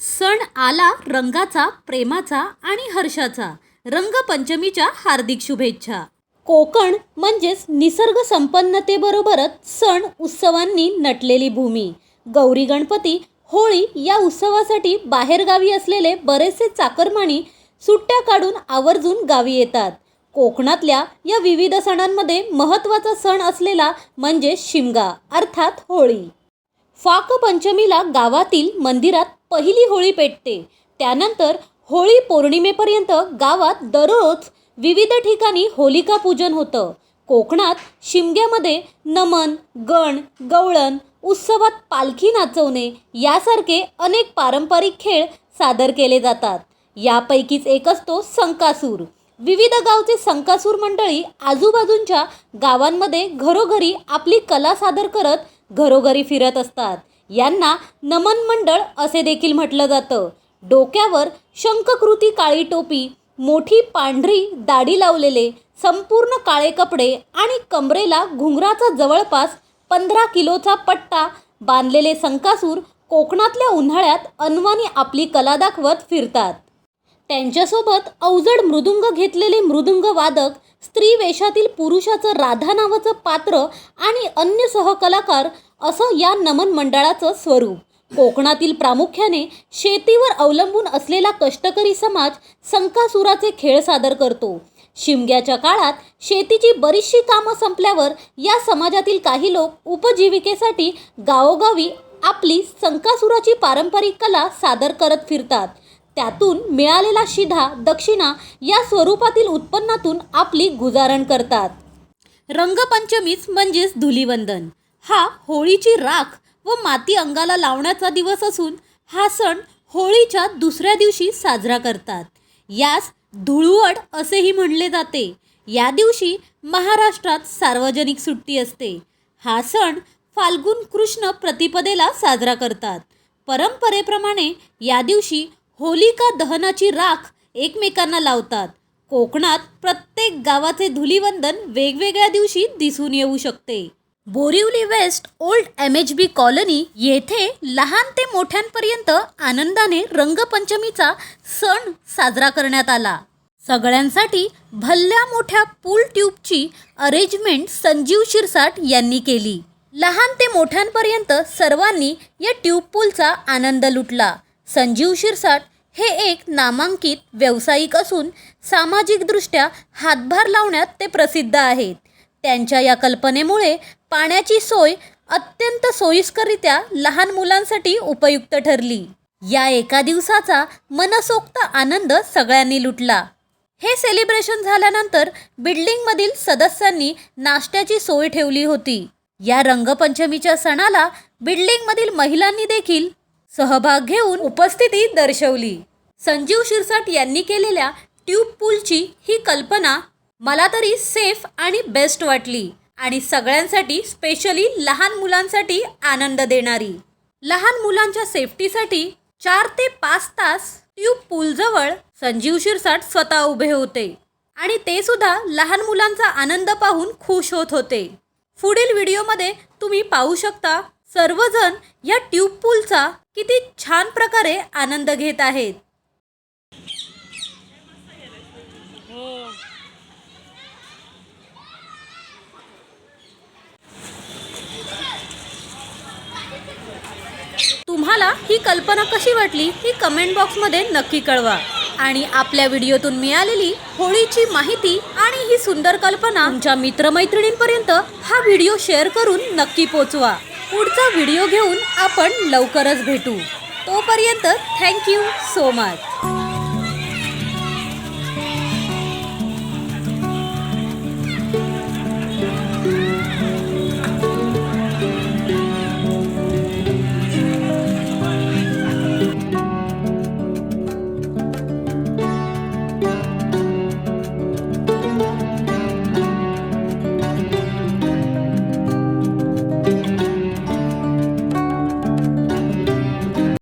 सण आला रंगाचा प्रेमाचा आणि हर्षाचा. रंगपंचमीच्या हार्दिक शुभेच्छा. कोकण म्हणजेच निसर्ग संपन्नतेबरोबरच सण उत्सवांनी नटलेली भूमी. गौरी गणपती होळी या उत्सवासाठी बाहेरगावी असलेले बरेचसे चाकरमानी सुट्ट्या काढून आवर्जून गावी येतात. कोकणातल्या या विविध सणांमध्ये महत्त्वाचा सण असलेला म्हणजे शिमगा अर्थात होळी. फाकपंचमीला गावातील मंदिरात पहिली होळी पेटते. त्यानंतर होळी पौर्णिमेपर्यंत गावात दररोज विविध ठिकाणी होलिका पूजन होतं. कोकणात शिमग्यामध्ये नमन गण गवळण उत्सवात पालखी नाचवणे यासारखे अनेक पारंपरिक खेळ सादर केले जातात. यापैकीच एक असतो संकासूर. विविध गावचे संकासूर मंडळी आजूबाजूंच्या गावांमध्ये घरोघरी आपली कला सादर करत घरोघरी फिरत असतात. यांना नमन मंडळ असे देखील म्हटलं जातं. डोक्यावर शंखकृती काळी टोपी मोठी पांढरी दाढी लावलेले संपूर्ण काळे कपडे आणि कमरेला घुंगराचा जवळपास पंधरा किलोचा पट्टा बांधलेले संकासूर कोकणातल्या उन्हाळ्यात अनवानी आपली कला दाखवत फिरतात. त्यांच्यासोबत अवजड मृदुंग घेतलेले मृदुंग वादक स्त्री वेशातील पुरुषाचं राधा नावाचं पात्र आणि अन्य सहकलाकार असं या नमन मंडळाचं स्वरूप. कोकणातील प्रामुख्याने शेतीवर अवलंबून असलेला कष्टकरी समाज संकासुराचे खेळ सादर करतो. शिमग्याच्या काळात शेतीची बरीचशी कामं संपल्यावर या समाजातील काही लोक उपजीविकेसाठी गावोगावी आपली संकासुराची पारंपरिक कला सादर करत फिरतात. त्यातून मिळालेला शिधा दक्षिणा या स्वरूपातील उत्पन्नातून आपली गुजारण करतात. रंगपंचमीच म्हणजेच धुलीवंदन. हा होळीची राख व माती अंगाला लावण्याचा दिवस असून हा सण होळीच्या दुसऱ्या दिवशी साजरा करतात. यास धुळवड असेही म्हणले जाते. या दिवशी महाराष्ट्रात सार्वजनिक सुट्टी असते. हा सण फाल्गुन कृष्ण प्रतिपदेला साजरा करतात. परंपरेप्रमाणे या दिवशी होलिका दहनाची राख एकमेकांना लावतात. कोकणात प्रत्येक गावाचे धुलीवंदन वेगवेगळ्या दिवशी दिसून येऊ शकते. Borivali west old M H B colony येथे लहान ते मोठ्यांपर्यंत आनंदाने रंगपंचमीचा सण साजरा करण्यात आला. सगळ्यांसाठी भल्ल्या मोठ्या पूल ट्यूबची अरेंजमेंट संजीव शिरसाट यांनी केली. लहान ते मोठ्यांपर्यंत सर्वांनी या ट्यूब पूलचा आनंद लुटला. संजीव शिरसाट हे एक नामांकित व्यावसायिक असून सामाजिकदृष्ट्या हातभार लावण्यात ते प्रसिद्ध आहेत. त्यांच्या या कल्पनेमुळे पाण्याची सोय अत्यंत सोयीस्करित्या लहान मुलांसाठी उपयुक्त ठरली. या एका दिवसाचा मनसोक्त आनंद सगळ्यांनी लुटला. हे सेलिब्रेशन झाल्यानंतर बिल्डिंगमधील सदस्यांनी नाश्त्याची सोय ठेवली होती. या रंगपंचमीच्या सणाला बिल्डिंगमधील महिलांनी देखील सहभाग घेऊन उपस्थिती दर्शवली. संजीव शिरसाट यांनी केलेल्या ट्यूब पूलची ही कल्पना मला तरी सेफ आणि बेस्ट वाटली. आणि सगळ्यांसाठी स्पेशली लहान मुलांसाठी आनंद देणारी. लहान मुलांच्या सेफ्टीसाठी चार ते पाच तास ट्यूब पूलजवळ संजीव शिरसाट स्वतः उभे होते. आणि ते सुद्धा लहान मुलांचा आनंद पाहून खुश होत होते. पुढील व्हिडिओमध्ये तुम्ही पाहू शकता सर्वजण या ट्यूब पूलचा किती छान प्रकारे आनंद घेत आहेत. तुम्हाला ही कल्पना कशी वाटली ही कमेंट बॉक्समध्ये नक्की कळवा. आणि आपल्या व्हिडिओतून मिळालेली होळीची माहिती आणि ही सुंदर कल्पना तुमच्या मित्रमैत्रिणींपर्यंत हा व्हिडिओ शेअर करून नक्की पोचवा. पुढचा व्हिडिओ घेऊन आपण लवकरच भेटू. तोपर्यंत थँक्यू सो मच